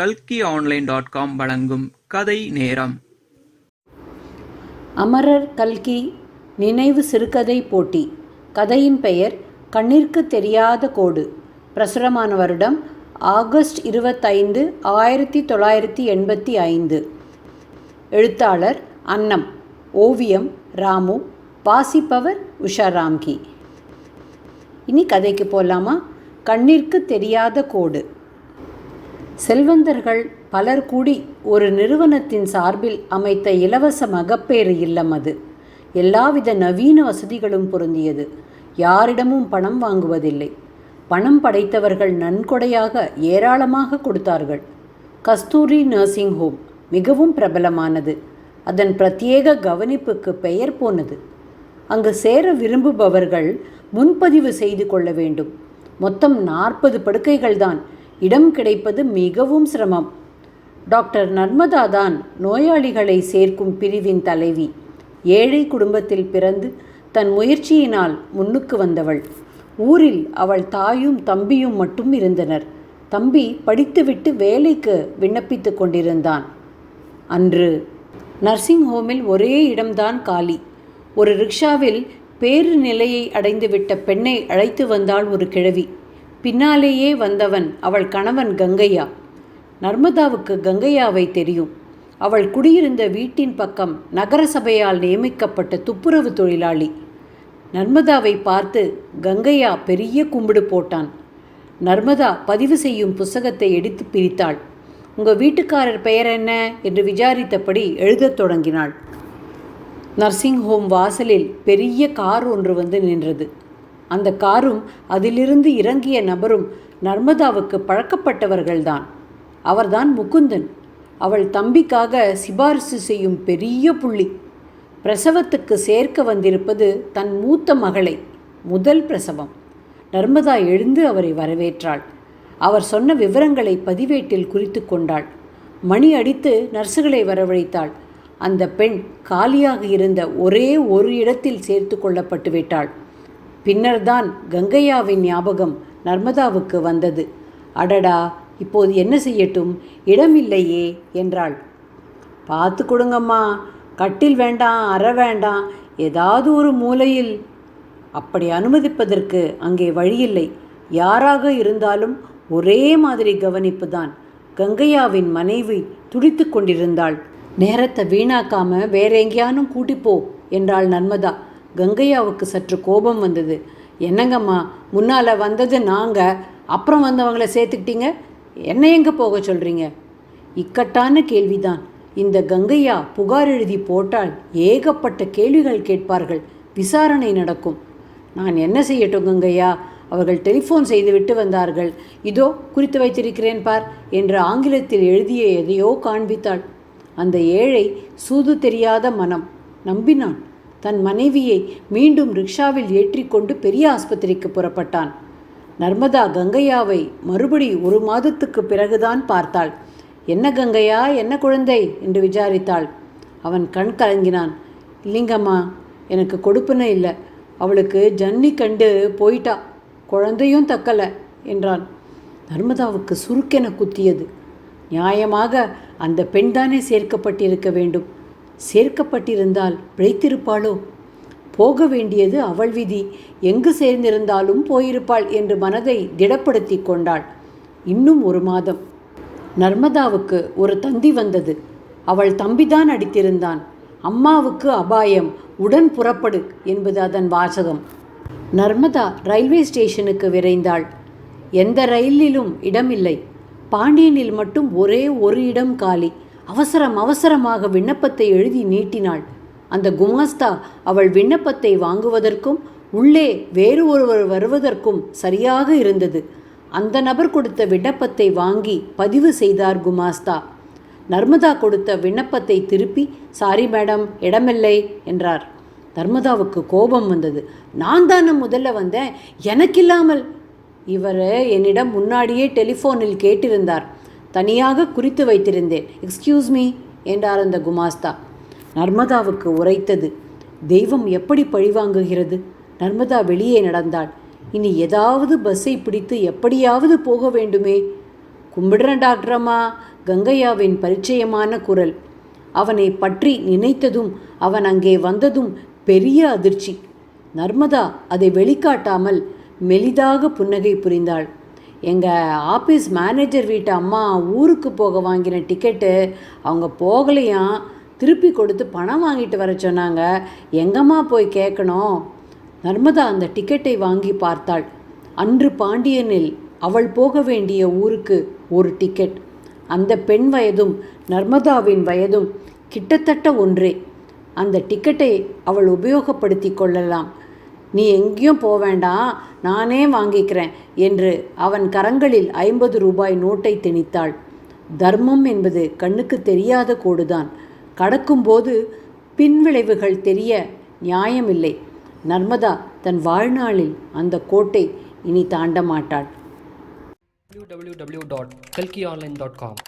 கல்கி online dot com வழங்கும் கதை நேரம். அமரர் கல்கி நினைவு சிறுகதை போட்டி. கதையின் பெயர் கண்ணிற்கு தெரியாத கோடு. பிரசுரமான வருடம் ஆகஸ்ட் இருபத்தைந்து ஆயிரத்தி தொள்ளாயிரத்தி எண்பத்தி ஐந்து. எழுத்தாளர் அன்னம். ஓவியம் ராமு. வாசிப்பவர் உஷா ராம்கி இனி கதைக்கு போகலாமா கண்ணிற்கு தெரியாத கோடு. செல்வந்தர்கள் பலர் கூடி ஒரு நிறுவனத்தின் சார்பில் அமைத்த இலவச மகப்பேறு இல்லம் அது. எல்லாவித நவீன வசதிகளும் பொருந்தியது. யாரிடமும் பணம் வாங்குவதில்லை. பணம் படைத்தவர்கள் நன்கொடையாக ஏராளமாக கொடுத்தார்கள். கஸ்தூரி நர்சிங் ஹோம் மிகவும் பிரபலமானது. அதன் பிரத்யேக கவனிப்புக்கு பெயர் போனது. அங்கு சேர விரும்புபவர்கள் முன்பதிவு செய்து கொள்ள வேண்டும். மொத்தம் நாற்பது படுக்கைகள்தான் இடம் கிடைப்பது மிகவும் சிரமம். டாக்டர் நர்மதா தான் நோயாளிகளை சேர்க்கும் பிரிவின் தலைவி. ஏழை குடும்பத்தில் பிறந்து தன் முயற்சியினால் முன்னுக்கு வந்தவள். ஊரில் அவள் தாயும் தம்பியும் மட்டும் இருந்தனர். தம்பி படித்துவிட்டு வேலைக்கு விண்ணப்பித்து கொண்டிருந்தான். அன்று நர்சிங் ஹோமில் ஒரே இடம்தான் காலி. ஒரு ரிக்ஷாவில் பேறு நிலையை அடைந்துவிட்ட பெண்ணை அழைத்து வந்தாள் ஒரு கிழவி. பின்னாலேயே வந்தவன் அவள் கணவன் கங்கையா? நர்மதாவுக்கு கங்கையாவை தெரியும். அவள் குடியிருந்த வீட்டின் பக்கம் நகரசபையால் நியமிக்கப்பட்ட துப்புரவு தொழிலாளி. நர்மதாவை பார்த்து கங்கையா பெரிய கும்பிடு போட்டான். நர்மதா பதிவு செய்யும் புஸ்தகத்தை எடுத்து பிரித்தாள். உங்கள் வீட்டுக்காரர் பெயர் என்ன? என்று விசாரித்தபடி எழுதத் தொடங்கினாள். நர்சிங் ஹோம் வாசலில் பெரிய கார் ஒன்று வந்து நின்றது. அந்த காரும் அதிலிருந்து இறங்கிய நபரும் நர்மதாவுக்கு பழக்கப்பட்டவர்கள்தான். அவர்தான் முகுந்தன். அவள் தம்பிக்காக சிபாரிசு செய்யும் பெரிய புள்ளி. பிரசவத்துக்கு சேர்க்க வந்திருப்பது தன் மூத்த மகளை முதல் பிரசவம். நர்மதா எழுந்து அவரை வரவேற்றாள். அவர் சொன்ன விவரங்களை பதிவேட்டில் குறித்து கொண்டாள். மணி அடித்து நர்சுகளை வரவழைத்தாள். அந்த பெண் காலியாக இருந்த ஒரே ஒரு இடத்தில் சேர்த்து கொள்ளப்பட்டு விட்டாள். பின்னர்தான் கங்கையாவின் ஞாபகம் நர்மதாவுக்கு வந்தது. அடடா இப்போது என்ன செய்யட்டும்? இடமில்லையே என்றாள். பார்த்து கொடுங்கம்மா கட்டில் வேண்டாம் அற வேண்டாம் ஏதாவது ஒரு மூலையில். அப்படி அனுமதிப்பதற்கு அங்கே வழியில்லை. யாராக இருந்தாலும் ஒரே மாதிரி கவனிப்பு தான் கங்கையாவின் மனைவி துடித்து கொண்டிருந்தாள். நேரத்தை வீணாக்காம வேற எங்கேயானும் கூட்டிப்போ என்றாள் நர்மதா. கங்கையாவுக்கு சற்று கோபம் வந்தது. என்னங்கம்மா முன்னால் வந்தது நாங்கள் அப்புறம் வந்தவங்கள சேர்த்துக்கிட்டீங்க? என்ன எங்கே போக சொல்கிறீங்க இக்கட்டான கேள்விதான். இந்த கங்கையா புகார் எழுதி போட்டால் ஏகப்பட்ட கேள்விகள் கேட்பார்கள். விசாரணை நடக்கும். நான் என்ன செய்யட்டும் கங்கையா? அவர்கள் டெலிஃபோன் செய்துவிட்டு வந்தார்கள். இதோ குறித்து வைத்திருக்கிறேன் பார் என்று ஆங்கிலத்தில் எழுதிய எதையோ காண்பித்தாள். அந்த ஏழை சூது தெரியாத மனம் நம்பினான். தன் மனைவியை மீண்டும் ரிக்ஷாவில் ஏற்றிக்கொண்டு பெரிய ஆஸ்பத்திரிக்கு புறப்பட்டான். நர்மதா கங்கையாவை மறுபடி ஒரு மாதத்துக்கு பிறகுதான் பார்த்தாள். என்ன கங்கையா என்ன குழந்தை? என்று விசாரித்தாள். அவன் கண் கலங்கினான். இல்லைங்கம்மா எனக்கு கொடுப்புன இல்லை. அவளுக்கு ஜன்னி கண்டு போயிட்டா. குழந்தையும் தக்கலை என்றான். நர்மதாவுக்கு சுருக்கென குத்தியது. நியாயமாக அந்த பெண்தானே சேர்க்கப்பட்டிருக்க வேண்டும். சேர்க்கப்பட்டிருந்தால் பிழைத்திருப்பாளோ? போக வேண்டியது அவள் விதி. எங்கு சேர்ந்திருந்தாலும் போயிருப்பாள் என்று மனதை திடப்படுத்தி கொண்டாள். இன்னும் ஒரு மாதம். நர்மதாவுக்கு ஒரு தந்தி வந்தது. அவள் தம்பிதான் அடித்திருந்தான். அம்மாவுக்கு அபாயம். உடன் புறப்படு என்பது அதன் வாசகம். நர்மதா ரயில்வே ஸ்டேஷனுக்கு விரைந்தாள். எந்த ரயிலிலும் இடமில்லை. பாண்டியனில் மட்டும் ஒரே ஒரு இடம் காலி. அவசரம் அவசரமாக விண்ணப்பத்தை எழுதி நீட்டினாள். அந்த குமாஸ்தா அவள் விண்ணப்பத்தை வாங்குவதற்கும் உள்ளே வேறு ஒருவர் வருவதற்கும் சரியாக இருந்தது. அந்த நபர் கொடுத்த விண்ணப்பத்தை வாங்கி பதிவு செய்தார் குமாஸ்தா. நர்மதா கொடுத்த விண்ணப்பத்தை திருப்பி சாரி மேடம் இடமில்லை என்றார். நர்மதாவுக்கு கோபம் வந்தது. நான் தானே முதல்ல வந்தேன் எனக்கில்லாமல். இவர் என்னிடம் முன்னாடியே டெலிஃபோனில் கேட்டிருந்தார். தனியாக குறித்து வைத்திருந்தேன். எக்ஸ்கியூஸ் மீ என்றார் அந்த குமாஸ்தா. நர்மதாவுக்கு உரைத்தது தெய்வம் எப்படி பழிவாங்குகிறது? நர்மதா வெளியே நடந்தாள். இனி ஏதாவது பஸ்ஸை பிடித்து எப்படியாவது போக வேண்டுமே. கும்பிடுறேன் டாக்டரம்மா கங்கையாவின் பரிச்சயமான குரல். அவனை பற்றி நினைத்ததும் அவன் அங்கே வந்ததும் பெரிய அதிர்ச்சி. நர்மதா அதை வெளிக்காட்டாமல் மெலிதாக புன்னகை புரிந்தாள். எங்கள் ஆஃபீஸ் மேனேஜர் வீட்டு அம்மா ஊருக்கு போக வாங்கின டிக்கெட்டு அவங்க போகலையாம் திருப்பி கொடுத்து பணம் வாங்கிட்டு வர சொன்னாங்க. எங்கம்மா போய் கேட்கணும் நர்மதா அந்த டிக்கெட்டை வாங்கி பார்த்தாள். அன்று பாண்டியனில் அவள் போக வேண்டிய ஊருக்கு ஒரு டிக்கெட் அந்த பெண் வயதும் நர்மதாவின் வயதும் கிட்டத்தட்ட ஒன்றே. அந்த டிக்கெட்டை அவள் உபயோகப்படுத்தி கொள்ளலாம். நீ எங்கேயும் போக வேண்டாம் நானே வாங்கிக்கிறேன் என்று அவன் கரங்களில் ஐம்பது ரூபாய் நோட்டை திணித்தாள். தர்மம் என்பது கண்ணுக்கு தெரியாத கோடுதான். கடக்கும்போது பின்விளைவுகள் தெரிய நியாயமில்லை. நர்மதா தன் வாழ்நாளில் அந்த கோட்டை இனி தாண்ட மாட்டாள். காம்